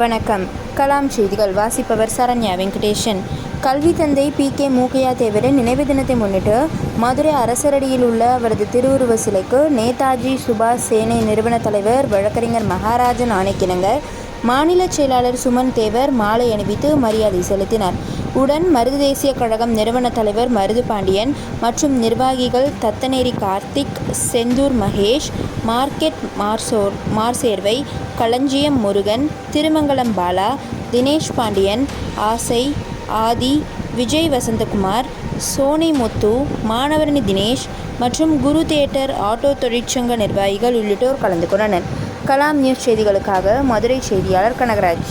வணக்கம். கலாம் செய்திகள் வாசிப்பவர் சரண்யா வெங்கடேஷன் கல்வி தந்தை பி. கே. மூக்கையா தேவரின் நினைவு தினத்தை முன்னிட்டு மதுரை அரசரடியில் உள்ள அவரது திருவுருவ சிலைக்கு நேதாஜி சுபாஷ் சேனை நிறுவன தலைவர் வழக்கறிஞர் மகாராஜன் ஆணைக்கிணங்க மாநில செயலாளர் சுமன் தேவர் மாலை அணிவித்து மரியாதை செலுத்தினார். உடன் மருது தேசிய கழகம் நிறுவன தலைவர் மருது பாண்டியன் மற்றும் நிர்வாகிகள் தத்தநேரி கார்த்திக் செந்தூர் மகேஷ் மார்க்கெட் மார்சோர் மார்சேர்வை களஞ்சியம் முருகன் திருமங்கலம் பாலா தினேஷ் பாண்டியன் ஆசை ஆதி விஜய் வசந்தகுமார் சோனி முத்து மாணவரணி தினேஷ் மற்றும் குரு தியேட்டர் ஆட்டோ தொழிற்சங்க நிர்வாகிகள் உள்ளிட்டோர் கலந்து கொண்டனர். கலாம் நியூஸ் செய்திகளுக்காக மதுரை செய்தியாளர் கனகராஜ்.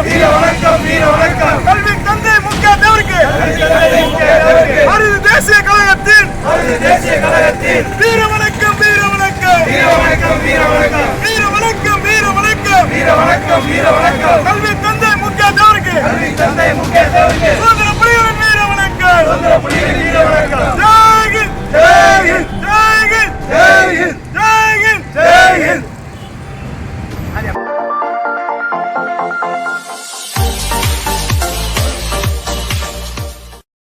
வணக்கம் வீர வணக்கம் வீர வணக்கம். கல்வி தந்தை முக்கிய தேவருக்கு. மருது தேசிய கழகத்தின் மருது தேசிய கழகத்தின் வீர வணக்கம்